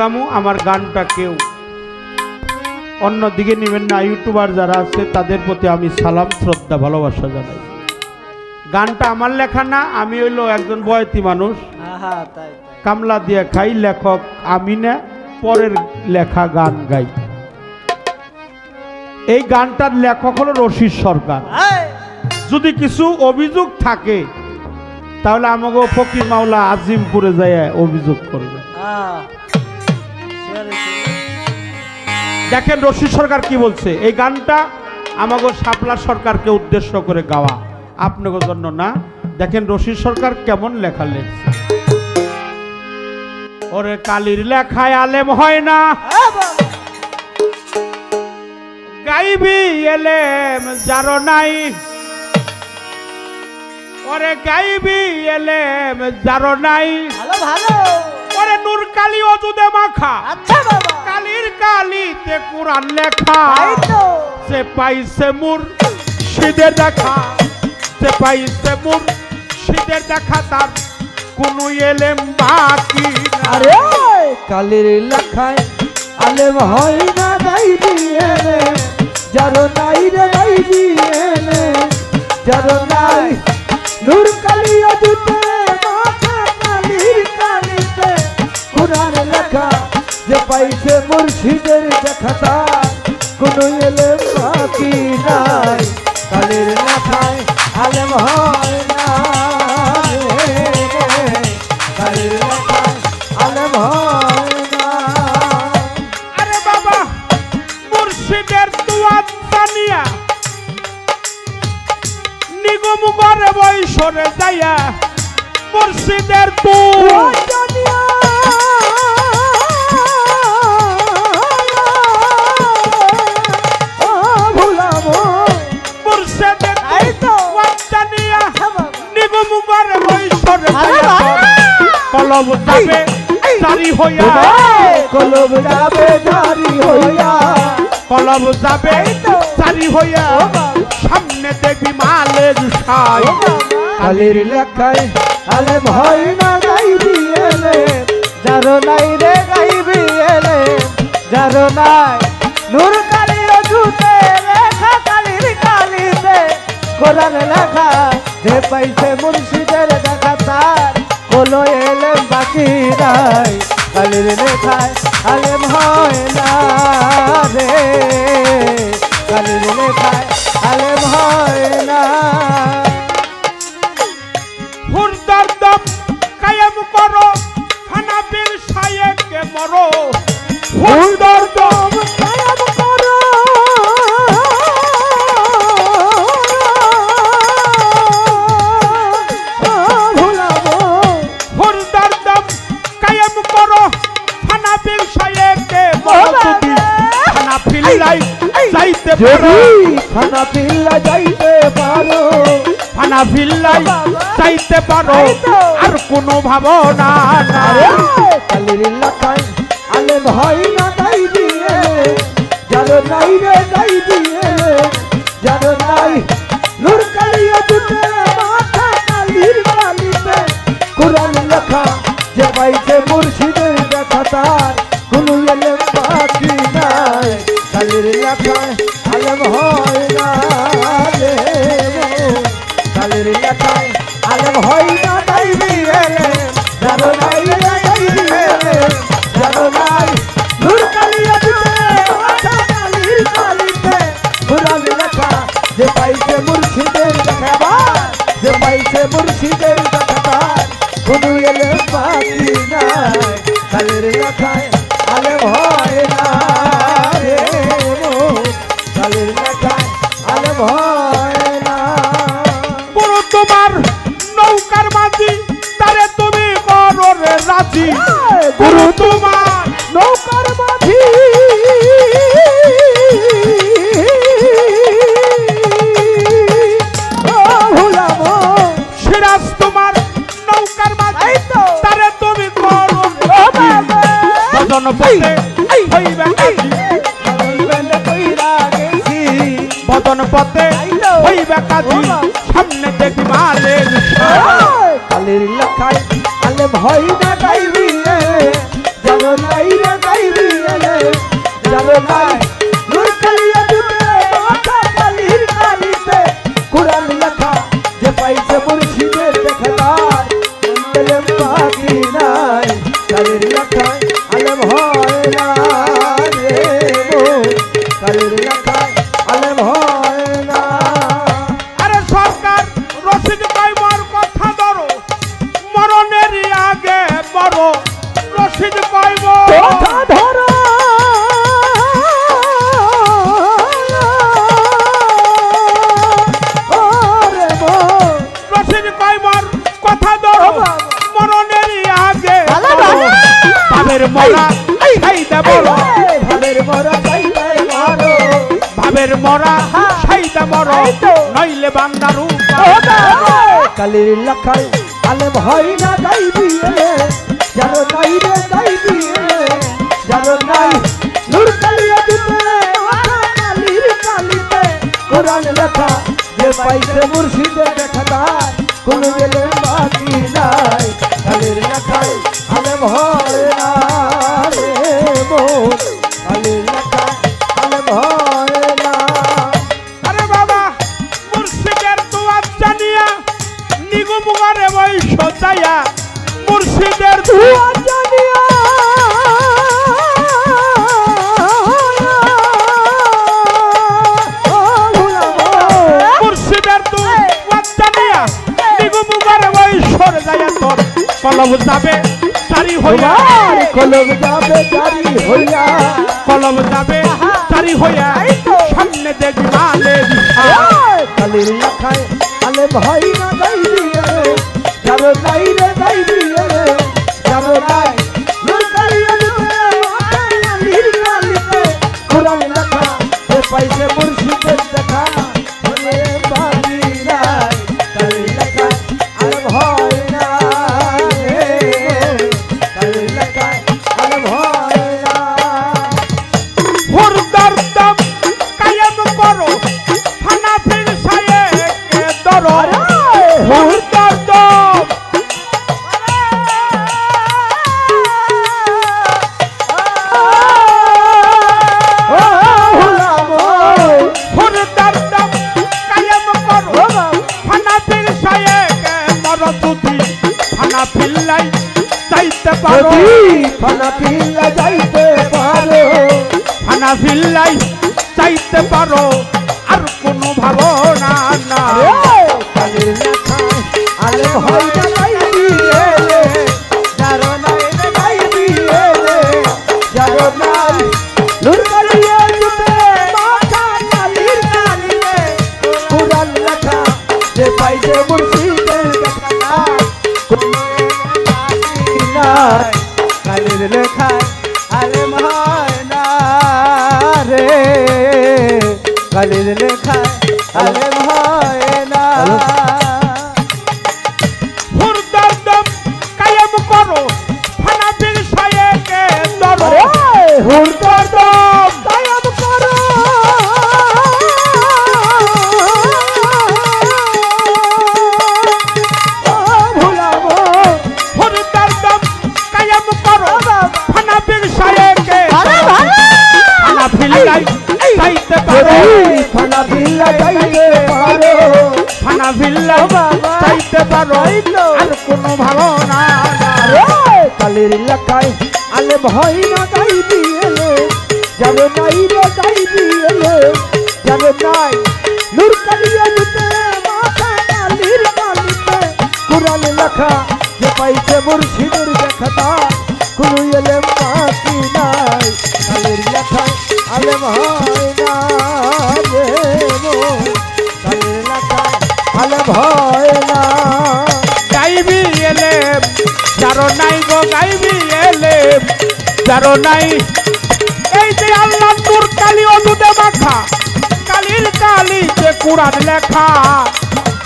গামু আমার গানটা কেউ। অন্যদিকে নেবেন না ইউটিউবার যারা আছে তাদের প্রতি আমি সালাম শ্রদ্ধা ভালোবাসা জানাই। গানটা আমার লেখা না আমি হইল একজন বয়তি মানুষ। কামলা দিয়ে খাই লেখক আমি না পরের লেখা গান গাই। এই গানটার লেখক হলো রশিদ সরকার। যদি কিছু অভিযোগ থাকে তাহলে আমাকে ফকির মাওলা আজিমপুরে যায় অভিযোগ করবে। দেখেন রশিদ সরকার কি বলছে? এই গানটা আমাকে শাপলা সরকারকে উদ্দেশ্য করে গাওয়া। আপনাদের জন্য না। দেখেন রশিদ সরকার কেমন লেখা লেখছে। ওরে কালির লেখায় আলেম হয় না। গাইবি এলেম যারো নাই। ওরে গাইবি এলেম যারো নাই। ভালো ভালো। নূর কালি অজুদে মাখা। আচ্ছা বাবা। কালির কালিতে কোরআন লেখা। সে পাইছে মুর সিদের দেখা। সে পাইছে মুর সিদের দেখা তার কোনো এলেম বাকি। আরে কালের লেখায় আলেম হয় না গাই দিয়ে যারো নাই রে গাই দিয়ে যারো নাই নূর কালি অদুতে পাইছে মুর্শিদের দেখা তার কোনো এলেম বাকি নাই কালের লেখায় আলেম হয় না। কালের লেখায় আলেম হয় না। আরে বাবা মুর্শিদের জানিয়া করে বৈশরে যাইয়া মুর্শিদের তু মুর্শিদের কলম যাবে জারি হইয়া। কলব যাবে জারি হইয়া। কলম যাবে জারি হইয়া। সামনে দেখবি মালের সাই। কালির লেখায় আলে ভয় না গাইবি এলে যারো নাই রে গাইবি এলে যারো নাই নূর কালি অজুতে লেখা কালির কালিতে। কোরআন লেখা যে পাইছে মুর্শিদের দেখা তার। কোলো এলেম বাকি নাই। কালির লেখায় আলেম হয় না রে। কালির লেখায় পারো খানা পিল্লা যাইতে পারো। হানাফিল্লাই যাইতে পারো আর কোনো ভাবনা নাই। কালির লাখাই আলে ভয় না গাই দিয়ে। যারো নাই রে হয় না রে। কালির লেখায় আলেম হয় না গাইবি এলে যারো নাই গাইবি এলে যারো নাই নূর কালিয়া যে মুর্শিদের যে দেখাবার কোনো এলে বাকি করো রে ও রাজি। বাবা। ভজন পথে হইবে কাজী। সামনে দেখি মালের কালের লেখায় আলে ভয় ভাবের মরা সাইদা বড় ভাবের মরা চাইতাই মারো ভাবের মরা হ্যাঁ। সাইদা বড় এই তো। নইলে বান্দারু কালির লাখাই আলেম হয় না দিয়ে যার নাই রে দিয়ে যার নাই নূর কালিয়া দিতে কালির কালিতে। কোরআন লেখা যে পাইছে মুর্শিদে দেখাদার কোন গেলে বাকি নাই। কালির লেখাই না রে বাবা মুর্শিদের দুয়ার জানিয়া সজায়া মুর্শিদের দুয়ার জানিয়া নিগুমুগারে ওই সজায়া তোর কলম যাবে। সারি হইয়া। কলম যাবে তারি হইয়া। কলম যাবে তারি হইয়া। সামনে দেখবি মালে কালির লেখায় আলে ভাই না গাই চাইতে পারো। হানাফির লাই চাইতে পারো আর কোনো ভাবনা না পাইছে লাই চাইতে পারো। আর কোনো ভাবনা না। কালের এলাকায় আলে ভয় না গাই দিয়েলে যাবে নাই রে গাই দিয়েলে যাবে নাই নূর কালিয়া দিতে মাথা কালির কালিতে কোরআন লেখা যে পাইছে মুর্শিদের দেখাতা কোনো এলে বাকি নাই। কালের লেখায় আলে ভয় না রে আলে ভয় না। গাইবি এলে, যারো নাই গো, গাইবি এলে, যারো নাই। এই যে আল্লাহ নূর কালি অদুদে মাখা কালির কালি যে কোরআন লেখা,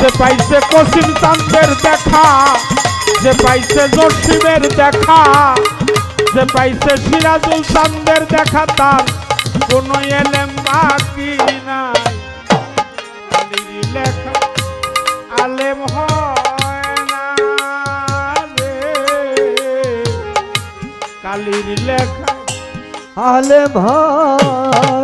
যে পাইছে কসিম চান্দের দেখা, যে পাইছে জসিমের দেখা, যে পাইছে সিরাজুল চান্দের দেখা, তার কোনো এলেম বাকি আলে ভাই।